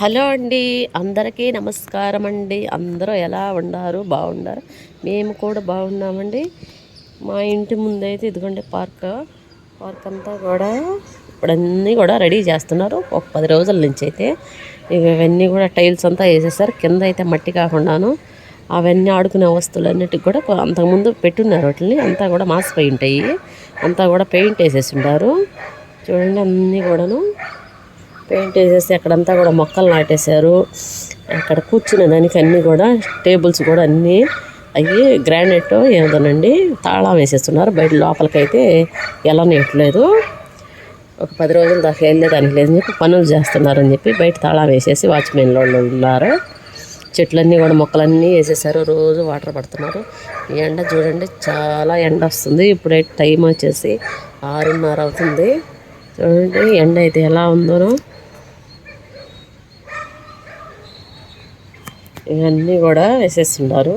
Hello అండి అందరికీ నమస్కారం అండి. అందరూ ఎలా ఉన్నారు? బాగున్నారు? మేము కూడా బాగున్నామండి. మా ఇంటి ముందైతే ఇదిగోండి పార్క్. పార్క్ అంతా కూడా ఇప్పుడన్నీ కూడా రెడీ చేస్తున్నారు. ఒక పది రోజుల నుంచి అయితే ఇవన్నీ కూడా టైల్స్ అంతా వేసేసారు. కింద అయితే మట్టి కాకుండాను అవన్నీ ఆడుకునే వస్తువులన్నిటికి కూడా అంతకుముందు పెట్టున్నారు వాటిని అంతా కూడా మాసిపోయి ఉంటాయి. అంతా కూడా పెయింట్ వేసేసి ఉంటారు. చూడండి అన్నీ కూడాను. పెయింట్ వేసేసి అక్కడంతా కూడా మొక్కలు నాటేశారు. అక్కడ కూర్చునే దానికి అన్నీ కూడా టేబుల్స్ కూడా అన్నీ అవి గ్రానైట్ ఏదోనండి తాళం వేసేస్తున్నారు. బయట లోపలికైతే వెళ్ళనియట్లేదు ఒక పది రోజుల దాకా వెళ్ళేదానికి లేదని చెప్పి పనులు చేస్తున్నారని చెప్పి బయట తాళం వేసేసి వాచ్మెన్ వాళ్ళు ఉన్నారు. చెట్లన్నీ కూడా మొక్కలన్నీ వేసేసారు. రోజు వాటర్ పడుతున్నారు. ఈ ఎండ చూడండి చాలా ఎండ వస్తుంది. ఇప్పుడైతే టైం వచ్చేసి ఆరున్నర అవుతుంది. చూడండి ఎండ అయితే ఎలా ఉందోనో. ఇవన్నీ కూడా వేసేస్తున్నారు.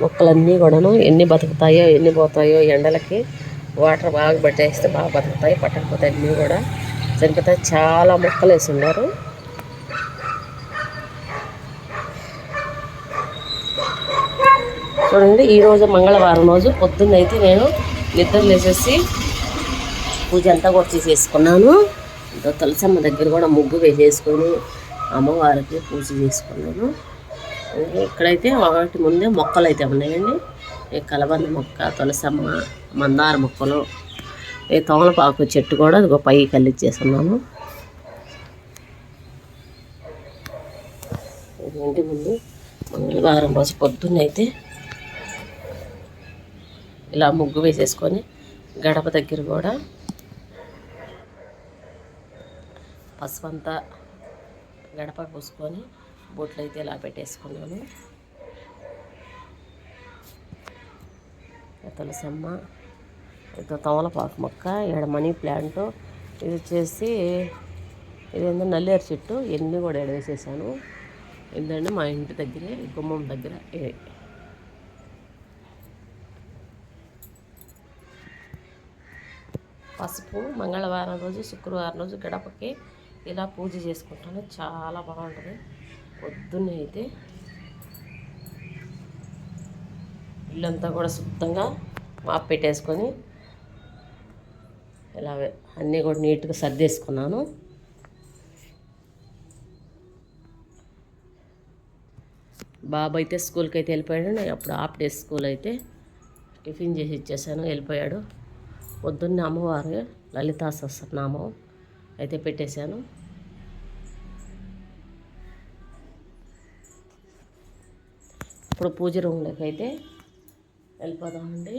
మొక్కలన్నీ కూడాను ఎన్ని బతుకుతాయో ఎన్ని పోతాయో ఎండలకి వాటర్ బాగా పట్టేస్తే బాగా బతుకుతాయి. పట్టకపోతే అన్నీ కూడా చనిపోతాయి. చాలా మొక్కలు వేసి ఉన్నారు చూడండి ఈరోజు మంగళవారం రోజు పొద్దున్న అయితే నేను నిద్ర లేచేసి పూజ అంతా కూడా చేసేసుకున్నాను. ఇంకా తులసమ్మ దగ్గర కూడా ముగ్గు వేసేసుకొని అమ్మవారికి పూజ చేసుకున్నాను. ఇక్కడైతే వాటి ముందే మొక్కలు అయితే ఉన్నాయండి. ఈ కలబంద మొక్క తులసమ్మ మందార మొక్కలు ఈ తమలపాకు చెట్టు కూడా ఇదిగో పైకి కల్లిచ్చేస్తున్నాను ఇది ఇంటి ముందు మంగళవారం రోజు పొద్దున్నైతే ఇలా ముగ్గు వేసేసుకొని గడప దగ్గర కూడా పసుపంతా గడప పూసుకొని బొట్లు అయితే ఇలా పెట్టేసుకున్నాను. తులసమ్మ ఇది తమలపాకు మొక్క ఇక్కడ మనీ ప్లాంట్ ఇది వచ్చేసి ఇదేందో నల్లేరు చెట్టు ఎన్ని కూడా ఎడవేసేసాను ఏంటంటే మా ఇంటి దగ్గరే గుమ్మం దగ్గర పసుపు మంగళవారం రోజు శుక్రవారం రోజు గడపకి ఇలా పూజ చేసుకుంటాను. చాలా బాగుంటుంది. పొద్దున్నే అయితే ఇల్లంతా కూడా శుద్ధంగా మాప్ పెట్టేసుకొని ఇలా అన్నీ కూడా నీట్గా సర్దేసుకున్నాను. బాబు అయితే స్కూల్కి అయితే వెళ్ళిపోయాడు. నేను అప్పుడు హాఫ్ డే స్కూల్ అయితే టిఫిన్ చేసి ఇచ్చేసాను. వెళ్ళిపోయాడు. పొద్దున్నే అమ్మవారు లలితా సహస్రనామం అయితే పెట్టేశాను. ఇప్పుడు పూజ రూమ్లోకి అయితే వెళ్ళిపోదామండి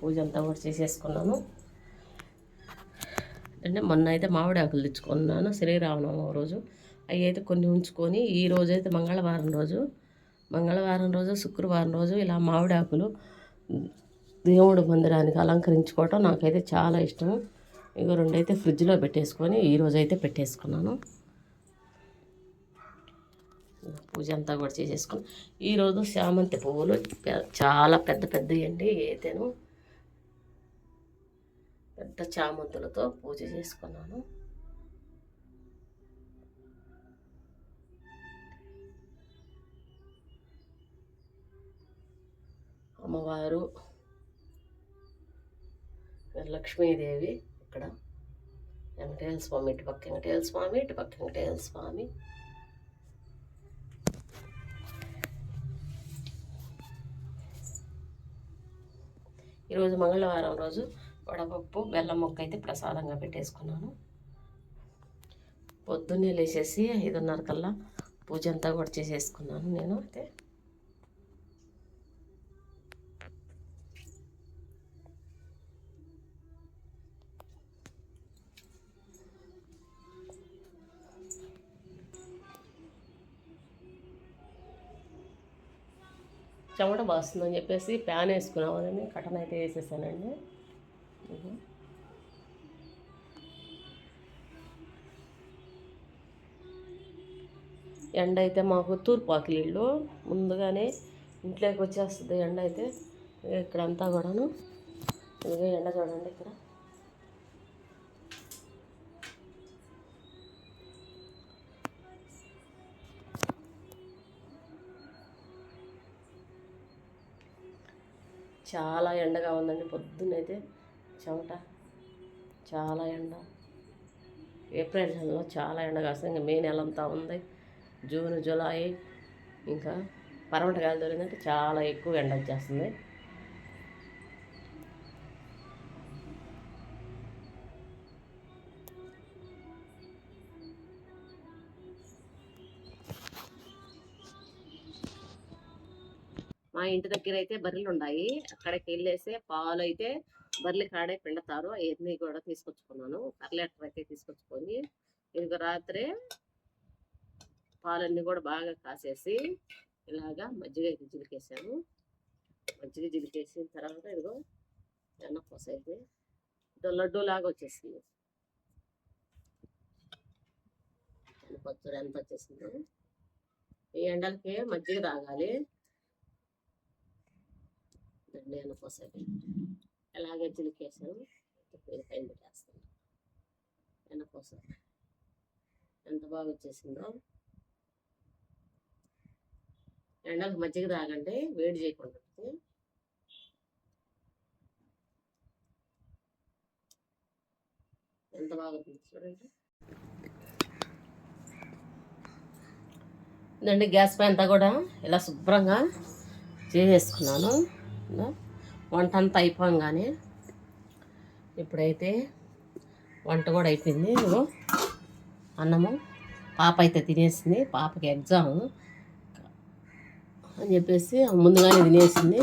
పూజ అంతా కూడా చేసేసుకున్నాను అంటే మొన్న అయితే మామిడి ఆకులు తెచ్చుకున్నాను శ్రీరామనవమి రోజు. అవి అయితే కొన్ని ఉంచుకొని ఈ రోజు అయితే మంగళవారం రోజు మంగళవారం రోజు శుక్రవారం రోజు ఇలా మామిడి ఆకులు దేవుడు మందిరానికి అలంకరించుకోవటం నాకైతే చాలా ఇష్టం. ఇక రెండైతే ఫ్రిడ్జ్లో పెట్టేసుకొని ఈరోజు అయితే పెట్టేసుకున్నాను. పూజ అంతా కూడా చేసేసుకుని ఈరోజు శామంతి పువ్వులు చాలా పెద్ద పెద్దవి అండి అయితేను పెద్ద చామంతులతో పూజ చేసుకున్నాను. అమ్మవారు లక్ష్మీదేవి ఇక్కడ. వెంకటేశ్వర స్వామి ఇటు పక్క వెంకటేశ్వర స్వామి ఇటు పక్క వెంకటేశ్వర స్వామి. ఈరోజు మంగళవారం రోజు వడపప్పు బెల్లం ముక్క అయితే ప్రసాదంగా పెట్టేసుకున్నాను. పొద్దున్నే లేచేసి ఐదున్నర కల్లా పూజ అంతా కూడా చేసేసుకున్నాను నేను అయితే. చెమట బాస్తుందని చెప్పేసి ప్యాన్ వేసుకున్నామని కటన్ అయితే వేసేసానండి. ఎండ అయితే మాకు తూర్పాకిలి ఇల్లు ముందుగానే ఇంట్లోకి వచ్చేస్తుంది ఎండ అయితే. ఇక్కడంతా కూడాను. ఇదిగో ఎండ చూడండి ఇక్కడ. చాలా ఎండగా ఉందండి. పొద్దున్నైతే చెమట చాలా ఎండ. ఏప్రిల్ నెలలో చాలా ఎండ కాస్తుంది ఇంకా మే నెల అంతా ఉంది. జూన్ జూలై ఇంకా పరమట గాలి దొరికిందంటే చాలా ఎక్కువ ఎండ వచ్చేస్తుంది. మా ఇంటి దగ్గర అయితే బర్రెలు ఉన్నాయి అక్కడికి వెళ్ళేసి పాలు అయితే బర్రెలు కాడే పిండతారు. అవన్నీ కూడా తీసుకొచ్చుకున్నాను. కర్లేటర్ అయితే తీసుకొచ్చుకొని ఇంక రాత్రే పాలన్నీ కూడా బాగా కాసేసి ఇలాగా మజ్జిగ అయితే జిలికేసాను మజ్జిగ జిలికేసిన తర్వాత ఇదిగో వెన్నపూస అయితే లడ్డు లాగా వచ్చేసింది పచ్చడి ఎంత వచ్చేసిందో. ఈ ఎండలకి మజ్జిగ తాగాలి. దండి వెన్నపూసకి ఇలాగే చిలికేసాను ఇప్పుడు పైన పెట్టేస్తాను. వెనకోసారి ఎంత బాగా వచ్చేసిందో. ఎండలకు మజ్జిగ తాగండి వేడి చేయకుండా ఉంటుంది. ఎంత బాగా చూడండి. ఇదండి గ్యాస్ పై అంతా కూడా ఇలా శుభ్రంగా చేసేసుకున్నాను. ఇలా వంట అంతా అయిపోగానే ఇప్పుడైతే వంట కూడా అయిపోయింది. అన్నము పాప అయితే తినేసింది. పాపకి ఎగ్జామ్ అని చెప్పేసి ముందుగానే తినేసింది.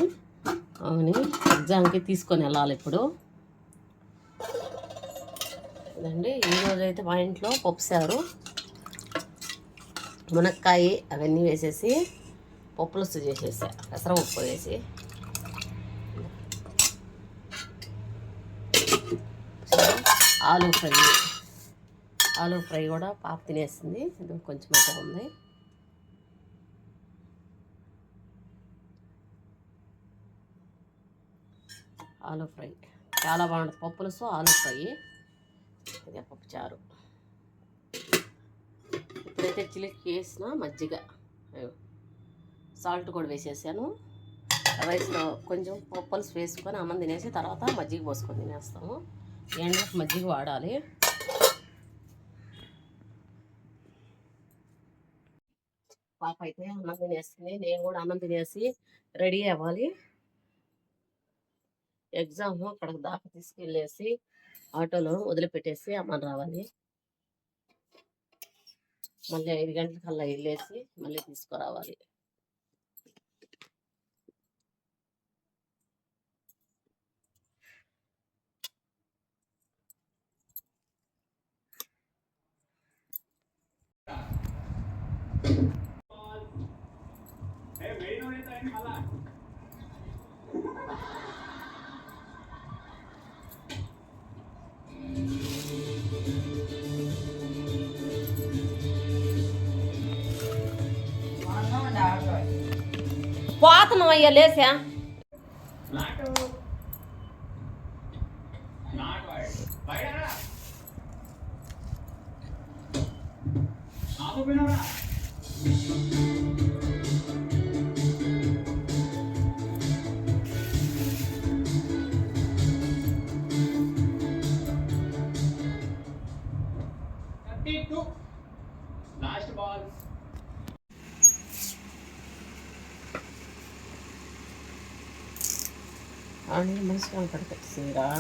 అవుని ఎగ్జామ్కి తీసుకొని వెళ్ళాలి ఇప్పుడు. అదండి ఈరోజు అయితే మా ఇంట్లో పప్పుసారు మునక్కాయ అవన్నీ వేసేసి పప్పులుసు చేసేసా పెసరపప్పు వేసి. ఆలు ఫ్రై. ఆలు ఫ్రై కూడా పాప తినేసింది. ఇది కొంచెం అయితే ఉంది. ఆలు ఫ్రై. చాలా బాగుంటుంది. పప్పులసు ఆలు ఫ్రై. ఇదే పప్పు చారు. ఇప్పుడైతే చిలికి వేసిన మజ్జిగ. సాల్ట్ కూడా వేసేసాను. రైస్లో కొంచెం పప్పులుసు వేసుకొని అమ్మ తినేసి తర్వాత మజ్జిగ పోసుకొని తినేస్తాము. ఎండకు మజ్జిగ వాడాలి. పాప అయితే అన్నం తినేస్తుంది. నేను కూడా అన్నం తినేసి రెడీ అవ్వాలి. ఎగ్జామ్ అక్కడికి దాకా తీసుకెళ్ళేసి ఆటోలో వదిలిపెట్టేసి అమ్మని రావాలి. మళ్ళీ ఐదు గంటలకల్లా వెళ్ళేసి మళ్ళీ తీసుకురావాలి. పోతున్నాం అయ్యా లేసా? లాస్ట్ 많이 만수랑 가르쳤습니다.